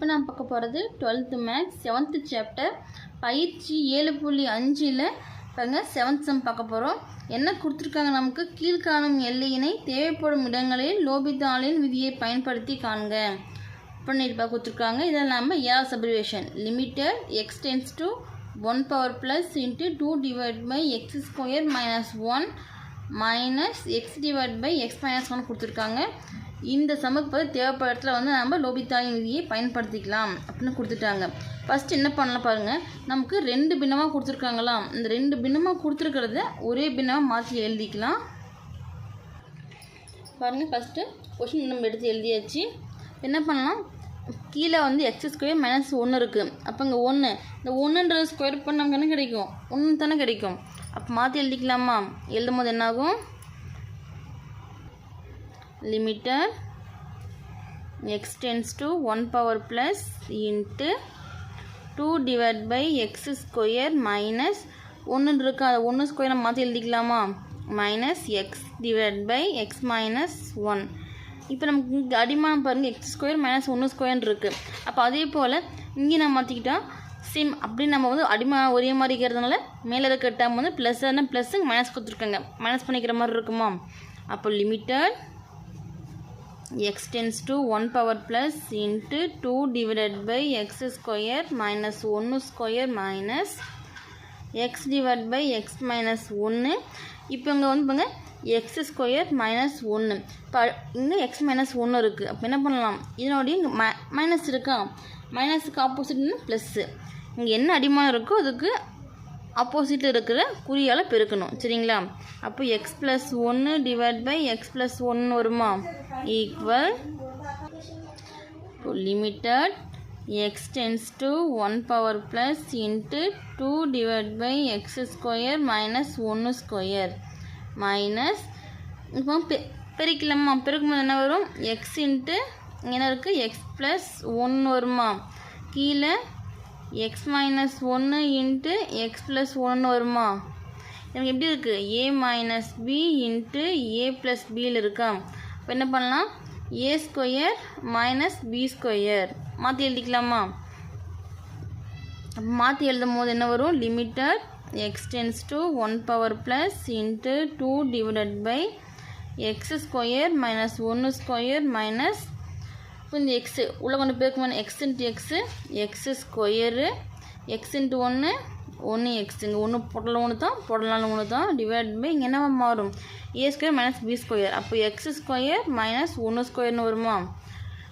இப்போ நான் பார்க்க போகிறது டுவெல்த்து மேக்ஸ் செவன்த்து சாப்டர் பயிற்சி ஏழு புள்ளி அஞ்சில் பாருங்க செவன்த் சம் பார்க்க போகிறோம். என்ன கொடுத்துருக்காங்க நமக்கு? கீழ்காணும் எல்லையினை தேவைப்படும் இடங்களில் லோபிதாலின் விதியை பயன்படுத்தி காண்க. பண்ணிருப்பா கொடுத்துருக்காங்க. இதில் நம்ம ஏஆர் சப்ரிவேஷன் limited x tends to one power plus into two divide by x square minus one minus x divide by x minus one கொடுத்துருக்காங்க. இந்த சமக்கு தேவைப்படத்தில் வந்து நம்ம லோபித்தாயின் விதியை பயன்படுத்திக்கலாம் அப்படின்னு கொடுத்துட்டாங்க. ஃபஸ்ட்டு என்ன பண்ணலாம் பாருங்கள் நமக்கு ரெண்டு பின்னமாக கொடுத்துருக்காங்களாம். இந்த ரெண்டு பின்னமாக கொடுத்துருக்கிறத ஒரே பின்னமாக மாற்றி எழுதிக்கலாம். பாருங்கள் ஃபஸ்ட்டு கொஷின் நம்ம எடுத்து எழுதியாச்சு. என்ன பண்ணலாம்? கீழே வந்து எக்ஸ் ஸ்கொயர் மைனஸ் ஒன்று இருக்குது அப்போ இங்கே ஒன்று இந்த ஒன்றுன்ற ஸ்கொயர் பண்ண நமக்கு என்ன கிடைக்கும்? ஒன்று தானே கிடைக்கும். அப்போ மாற்றி எழுதிக்கலாமா? எழுதும் போது என்னாகும்? Limited x tends to one power plus into two divide by x square minus ஒன்று இருக்கா? அதை ஒன்று ஸ்கொயரை மாற்றி எழுதிக்கலாமா? Minus x divide by x minus one இப்போ நமக்கு இங்கே அடிமானம் பாருங்கள் எக்ஸ் ஸ்கொயர் மைனஸ் ஒன்று ஸ்கொயர்னு இருக்குது அப்போ அதே போல் இங்கே நம்ம மாற்றிக்கிட்டா சேம் அப்படி நம்ம வந்து அடிமா ஒரே மாதிரி இருக்கிறதுனால மேலே இருக்க டேம் வந்து ப்ளஸ் ப்ளஸ்ஸுங்க மைனஸ் கொடுத்துருக்காங்க. மைனஸ் பண்ணிக்கிற மாதிரி இருக்குமா? அப்போ limited x tends to 1 power plus into 2 divided by x square minus 1 square minus x divided by x minus 1 இப்போ இங்கே வந்து பாருங்க எக்ஸ் ஸ்கொயர் மைனஸ் ஒன்று இப்போ இங்கே எக்ஸ் மைனஸ் ஒன்று இருக்குது அப்போ என்ன பண்ணலாம்? இதனுடைய இங்கே ம மைனஸ் இருக்கா? மைனஸுக்கு ஆப்போசிட்னு ப்ளஸ்ஸு இங்கே என்ன அடிமானம் இருக்கோ அதுக்கு ஆப்போசிட்டில் இருக்கிற குறியால் பெருக்கணும். சரிங்களா? அப்போ எக்ஸ் ப்ளஸ் ஒன்று டிவைட் பை எக்ஸ் ப்ளஸ் ஒன்று வருமா? Equal limited x tends to one power plus into two divide by x square minus ஒன்று ஸ்கொயர் மைனஸ் இப்போ பெ பெருக்கலாமா? பெருக்கும்போது என்ன வரும்? எக்ஸ் இன்ட்டு என்ன இருக்குது எக்ஸ் ப்ளஸ் ஒன்று வருமா? கீழே எக்ஸ் மைனஸ் ஒன்று இன்ட்டு எக்ஸ் ப்ளஸ் ஒன்று வருமா? எனக்கு எப்படி இருக்குது A minus B into A plus பியில் இருக்கா? இப்போ என்ன பண்ணலாம்? A square minus B square மாற்றி எழுதிக்கலாமா? மாற்றி எழுதும் போது என்ன வரும்? Limited x tends to one power plus into two divided by x square minus ஒன்று ஸ்கொயர் மைனஸ் இப்போ இந்த எக்ஸு உள்ளே கொண்டு போயிருக்கும் x into x x square x into ஒன்று ஒன்று எக்ஸ் இங்கே ஒன்று போடலாம் ஒன்று தான் போடலாம் ஒன்று தான் டிவைட் பை இங்கே என்ன மாறும்? A square minus B square அப்போ எக்ஸ் ஸ்கொயர் மைனஸ் ஒன்று ஸ்கொயர்னு வருமா?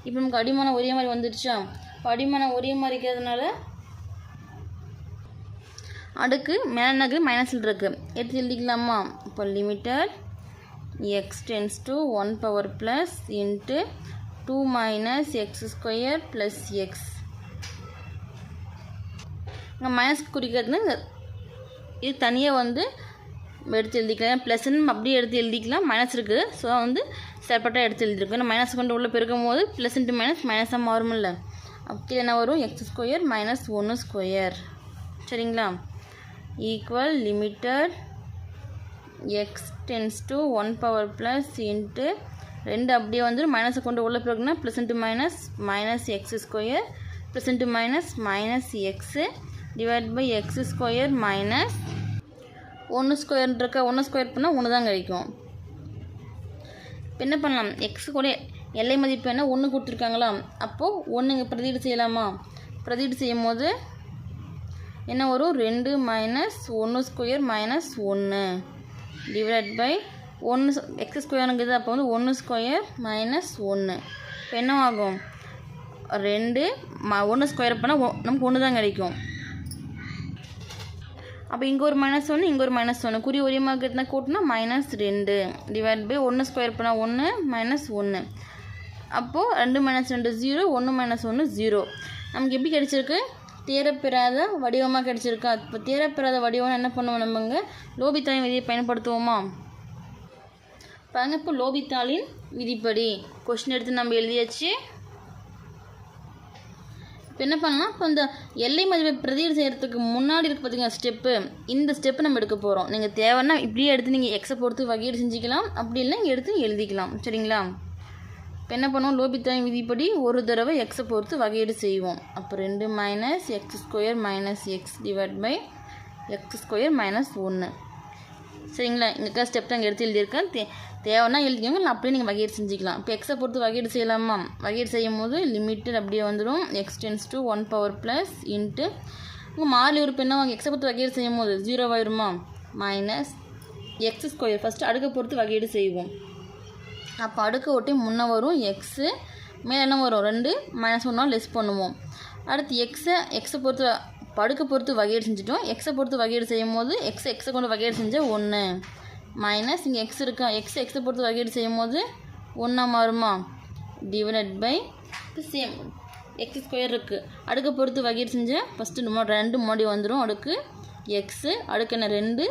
இப்போ நமக்கு அடிமானம் ஒரே மாதிரி வந்துடுச்சா? இப்போ அடிமானம் ஒரே மாதிரி இருக்கிறதுனால அடுக்கு மேலே மைனஸில் இருக்குது எடுத்து எழுதிக்கலாமா? இப்போ limited x tends to one power plus into two minus x square plus x இங்கே மைனஸ் குறிக்கிறது இது தனியாக வந்து எடுத்து எழுதிக்கலாம். ப்ளஸ்ன்னு அப்படியே எடுத்து எழுதிக்கலாம். மைனஸ் இருக்குது ஸோ வந்து செப்பரேட்டாக எடுத்து எழுதிருக்கோம். ஏன்னா மைனஸ் கொண்டு உள்ளே பெருக்கும் போது ப்ளஸ் இன்ட்டு மைனஸ் மைனஸாக மாறும்ல அப்படி என்ன வரும்? எக்ஸ் ஸ்கொயர் மைனஸ் ஒன்று ஸ்கொயர் சரிங்களா? Equal limited x tends to one power plus into ரெண்டு அப்படியே வந்துடும் மைனஸை கொண்டு உள்ள பிறகுனா plus into minus minus x square plus into minus minus x divide by x square minus ஒன்று ஸ்கொயர்ன்றக்க ஒன்று ஸ்கொயர் பண்ணால் ஒன்று தான் கிடைக்கும். இப்போ என்ன பண்ணலாம்? எக்ஸ் கூட எல்லை மதிப்பு என்ன? ஒன்று கொடுத்துருக்காங்களா? அப்போது ஒன்றுங்க பிரதீடு செய்யலாமா? பிரதீடு செய்யும் போது என்ன வரும்? ரெண்டு மைனஸ் ஒன்று ஸ்கொயர் மைனஸ் ஒன்று டிவைட் பை ஒன்று எக்ஸ் ஸ்கொயருங்கிறது அப்போ வந்து ஒன்று ஸ்கொயர் மைனஸ் ஒன்று இப்போ என்ன ஆகும் ரெண்டு ம ஒன்று ஸ்கொயர் பண்ணால் நமக்கு ஒன்று தான் கிடைக்கும். அப்போ இங்கே ஒரு மைனஸ் ஒன்று இங்கே ஒரு மைனஸ் ஒன்று குறி ஒரே மாதிரி கூட்டினா மைனஸ் ரெண்டு. டிவைட் பை ஒன்று ஸ்கொயர் பண்ணால் ஒன்று மைனஸ் ஒன்று அப்போது ரெண்டு மைனஸ் ரெண்டு ஜீரோ ஒன்று மைனஸ் ஒன்று ஜீரோ நமக்கு எப்படி கிடச்சிருக்கு? தேரப்பெறாத வடிவமாக கிடச்சிருக்கா. இப்போ தேரப்பெறாத வடிவம் என்ன பண்ணுவோம் நம்மங்க? லோபித்தாயின் விதியை பயன்படுத்துவோமா? பாருங்க இப்போ லோபித்தாளின் விதிப்படி கொஷின் எடுத்து நம்ம எழுதியாச்சு. இப்போ என்ன பண்ணலாம் இப்போ இந்த எல்லை மதிப்பை பிரதியீடு செய்கிறதுக்கு முன்னாடி இருக்க பார்த்தீங்கன்னா ஸ்டெப்பு இந்த ஸ்டெப்பு நம்ம எடுக்க போகிறோம் நீங்கள் தேவைன்னா இப்படியே எடுத்து நீங்கள் எக்ஸை பொறுத்து வகையீடு செஞ்சுக்கலாம். அப்படி இல்லை எடுத்து எழுதிக்கலாம். சரிங்களா? இப்போ என்ன பண்ணுவோம்? லோபித்தாயின் விதிப்படி ஒரு தடவை எக்ஸை பொறுத்து வகையீடு செய்வோம். அப்போ ரெண்டு minus x square minus x divide by x square minus ஒன்று சரிங்களா? இங்கே ஸ்டெப் தான் எடுத்து எழுதியிருக்கேன். தே தேவைன்னா எழுதிக்கோங்க. இல்லை அப்படியே நீங்கள் வகையீடு செஞ்சுக்கலாம். இப்போ எக்ஸை பொறுத்து வகையீடு செய்யலாமா? வகையீடு செய்யும் போது லிமிட்டட் அப்படியே வந்துடும் x tends to one power plus into உங்கள் மாறி உறுப்பு என்ன? எக்ஸை பொறுத்து வகையீடு செய்யும் போது ஜீரோ ஆயிருமா? மைனஸ் எக்ஸ் ஸ்கொயர் ஃபஸ்ட்டு அடுக்கை பொறுத்து வகையீடு செய்வோம். அப்போ அடுக்கை ஒட்டி முன்னே வரும் எக்ஸு மேலே என்ன வரும்? ரெண்டு. மைனஸ் ஒன்றா லெஸ் பண்ணுவோம். அடுத்து எக்ஸை எக்ஸை பொறுத்து படுக்கை பொறுத்து வகையீடு செஞ்சுட்டோம். எக்ஸை பொறுத்து வகையீடு செய்யும் போது எக்ஸ் எக்ஸை கொண்டு வகையீடு செஞ்சால் ஒன்று மைனஸ் இங்கே எக்ஸ் இருக்கா? எக்ஸ் எக்ஸை பொறுத்து வகையீடு செய்யும் போது ஒன்றா மாறுமா divided by same x square இருக்குது அடுக்கை பொறுத்து வகையீடு செஞ்சால் ஃபஸ்ட்டு நம்ம ரெண்டு முன்னாடி வந்துடும் அடுக்கு எக்ஸு அடுக்கு என்ன? ரெண்டு.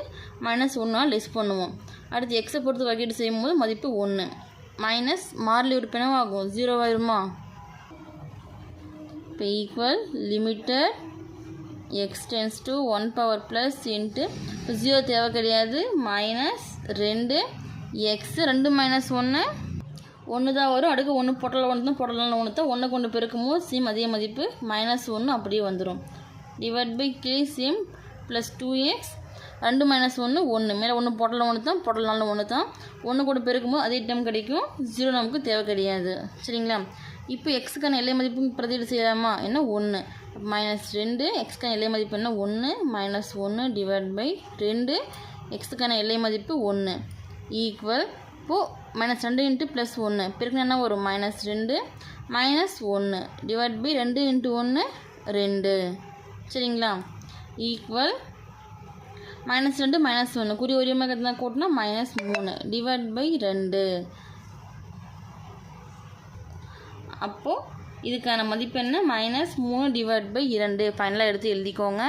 மைனஸ் ஒன்றால் லெஸ் பண்ணுவோம். அடுத்து எக்ஸை பொறுத்து வகையீடு செய்யும் போது மதிப்பு ஒன்று மைனஸ் மாறிலி உறுப்பு என்னவாகும் ஜீரோ இப்போ equal limited x tends to one power plus into zero தேவை கிடையாது. மைனஸ் ரெண்டு எக்ஸ் ரெண்டு மைனஸ் ஒன்று ஒன்று தான் வரும். அடுக்கு ஒன்று பொட்டல ஒன்று தான் பொட்டலாம் ஒன்று தான். ஒன்று கொண்டு பெருக்கும் போது சிம் அதே மதிப்பு. மைனஸ் ஒன்று அப்படியே வந்துடும் டிவைட் பை கே சிம் ப்ளஸ் டூ எக்ஸ் ரெண்டு மைனஸ் ஒன்று ஒன்று மேலே ஒன்று பொட்டல ஒன்று தான் பொட்டலான ஒன்று தான். ஒன்று கூட பெருக்கும்போது அதே டைம் கிடைக்கும். ஜீரோ நமக்கு தேவை கிடையாது. சரிங்களா? இப்போ எக்ஸுக்கான எல்லை மதிப்பு பிரதியீடு செய்யலாமா? என்ன? ஒன்று மைனஸ் ரெண்டு எக்ஸுக்கான எல்லை மதிப்பு என்ன? ஒன்று மைனஸ் ஒன்று டிவைட் பை ரெண்டு. எக்ஸுக்கான எல்லை மதிப்பு ஒன்று ஈக்குவல் இப்போது மைனஸ் ரெண்டு இன்ட்டு ப்ளஸ் ஒன்று பிறகு என்ன வரும்? மைனஸ் ரெண்டு. மைனஸ் ஒன்று டிவைட் பை ரெண்டு இன்ட்டு ஒன்று ரெண்டு. சரிங்களா? ஈக்குவல் மைனஸ் ரெண்டு மைனஸ் ஒன்று குறி ஒரியமாக தான் கூட்டினா மைனஸ் மூணு. டிவைட் பை ரெண்டு. அப்போது இதுக்கான மதிப்பு என்ன மைனஸ் மூணு டிவைட் பை இரண்டு. ஃபைனலாக எடுத்து எழுதிக்கோங்க.